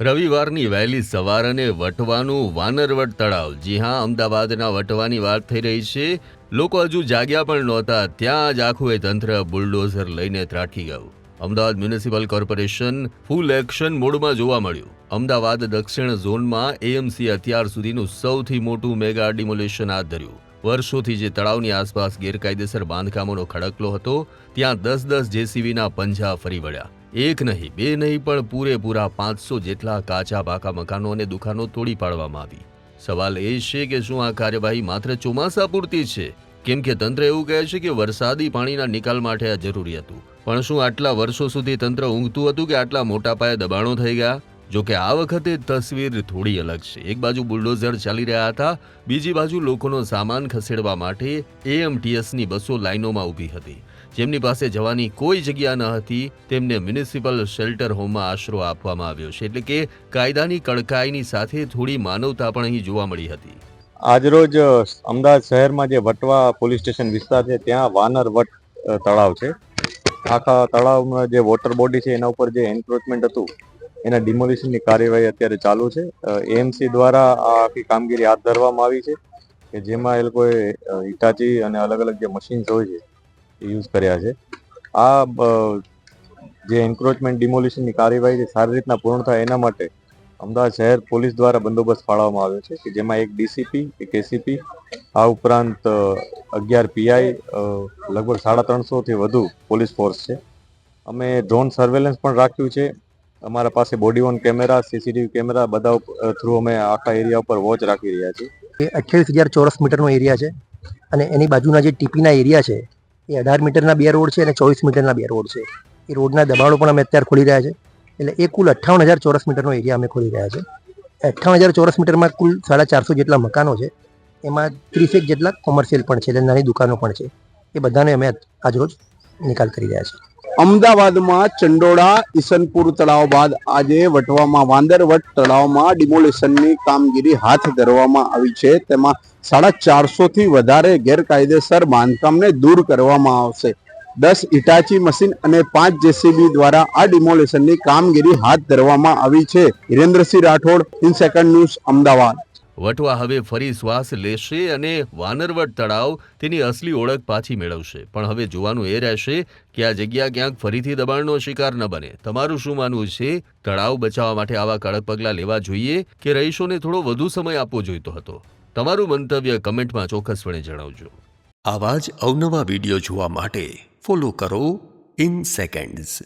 રવિવારની વહેલી સવાર અને વટવાનું વાનરવટ તળાવ. જી હા, અમદાવાદના વટવાની વાત થઈ રહી છે. લોકો હજુ જાગ્યા પણ નહોતા. ત્યાં જ આખું એ તંત્ર બુલડોઝર લઈને ત્રાટકી ગયું. Ahmedabad municipal corporation full action મોડમાં જોવા મળ્યું. અમદાવાદ દક્ષિણ ઝોનમાં એએમસી અત્યાર સુધીનું સૌથી મોટું મેગા ડિમોલેશન હાથ ધર્યું. વર્ષોથી જે તળાવની આસપાસ ગેરકાયદેસર બાંધકામોનો ખડકલો હતો, ત્યાં દસ દસ જેસીબીના પંજા ફરી વળ્યા. એક નહીં, બે નહીં, પણ પૂરેપૂરા પાંચસો જેટલા કાચા પાકા મકાનો અને દુકાનો તોડી પાડવામાં આવી. સવાલ એ છે કે શું આ કાર્યવાહી માત્ર ચોમાસા પૂરતી છે? કેમ કે તંત્ર એવું કહે છે કે વરસાદી પાણીના નિકાલ માટે આ જરૂરી હતું. પણ શું આટલા વર્ષો સુધી તંત્ર ઊંઘતું હતું કે આટલા મોટા પાયે દબાણો થઈ ગયા? જો કે આ વખતે તસવીર થોડી અલગ છે. એક બાજુ બુલડોઝર ચાલી રહ્યા હતા, બીજી બાજુ લોકોનો સામાન ખસેડવા માટે એએમટીએસની બસો લાઇનોમાં ઊભી હતી. જેમની પાસે જવાની કોઈ જગ્યા ન હતી, તેમને મ્યુનિસિપલ શેલ્ટર હોમમાં આશરો આપવામાં આવ્યો છે. એટલે કે કાયદાની કડકાઈની સાથે થોડી માનવતા પણ અહીં જોવા મળી હતી. આજરોજ અમદાવાદ શહેરમાં જે વટવા પોલીસ સ્ટેશન વિસ્તાર છે, ત્યાં વાનર વટ તળાવ છે. આખા તળાવમાં જે વોટર બોડી છે, એના ઉપર જે એન્ક્રોચમેન્ટ હતું, એના ડિમોલિશનની કાર્યવાહી અત્યારે ચાલુ છે. એએમસી દ્વારા આ આખી કામગીરી હાથ ધરવામાં આવી છે, કે જેમાં એ લોકોએ હિટાચી અને અલગ અલગ જે મશીન્સ હોય છે યુઝ કર્યા છે. આ જે એન્ક્રોચમેન્ટ ડિમોલિશનની કાર્યવાહી સારી રીતના પૂર્ણ થાય એના માટે અમદાવાદ શહેર પોલીસ દ્વારા બંદોબસ્ત ફાળવવામાં આવ્યો છે કે જેમાં એક ડીસીપી, એક એસીપી, આ ઉપરાંત અગિયાર પીઆઈ લગભગ સાડા ત્રણસોથી વધુ પોલીસ ફોર્સ છે. અમે ડ્રોન સર્વેલન્સ પણ રાખ્યું છે. અમારા પાસે body on camera CCTV camera બધા થ્રુ અમે આખા એરિયા ઉપર વોચ રાખી રહ્યા છીએ. અઠ્યાવીસ હજાર ચોરસ મીટરનો એરિયા છે અને એની બાજુના જે ટીપીના એરિયા છે એ અઢાર મીટરના બે રોડ છે અને ચોવીસ મીટરના બે રોડ છે. એ રોડના દબાણો પણ અમે અત્યારે ખોલી રહ્યા છે. એટલે એ કુલ અઠ્ઠાવન હજાર ચોરસ મીટરનો એરિયા અમે ખોલી રહ્યા છે. અઠ્ઠાવન હજાર ચોરસ મીટરમાં કુલ સાડા ચારસો જેટલા મકાનો છે. એમાં ત્રીસેક જેટલા કોમર્શિયલ પણ છે. એટલે નાની દુકાનો પણ છે. એ બધાને અમે આજરોજ નિકાલ કરી રહ્યા છીએ. અમદાવાદમાં ચંડોળા ઈસનપુર તળાવ બાદ આજે વટવામાં વાંદરવટ તળાવમાં ડિમોલિશનની કામગીરી હાથ ધરવામાં આવી છે. તેમાં સાડા ચારસોથી વધારે ગેરકાયદેસર બાંધકામને દૂર કરવામાં આવશે. દસ ઇટાચી મશીન અને પાંચ જેસીબી દ્વારા આ ડિમોલિશનની કામગીરી હાથ ધરવામાં આવી છે. Hirendrasinh Rathod, in second news, Ahmedabad. Vatva હવે ફરી શ્વાસ લેશે અને વાનરવટ તળાવ તેની અસલી ઓળખ પાછી મેળવશે. પણ હવે જોવાનું એ રહેશે કે આ જગ્યા ક્યાંક ફરીથી દબાણનો શિકાર ન બને. તમારું શું માનવું છે? તળાવ બચાવવા માટે આવા કડક પગલાં લેવા જોઈએ કે રહીશોને થોડો વધુ સમય આપવો જોઈતો હતો? તમારું મંતવ્ય કમેન્ટમાં ચોક્કસપણે જણાવજો. આવા જ અવનવા વીડિયો જોવા માટે ફોલો કરો ઇન સેકન્ડ્સ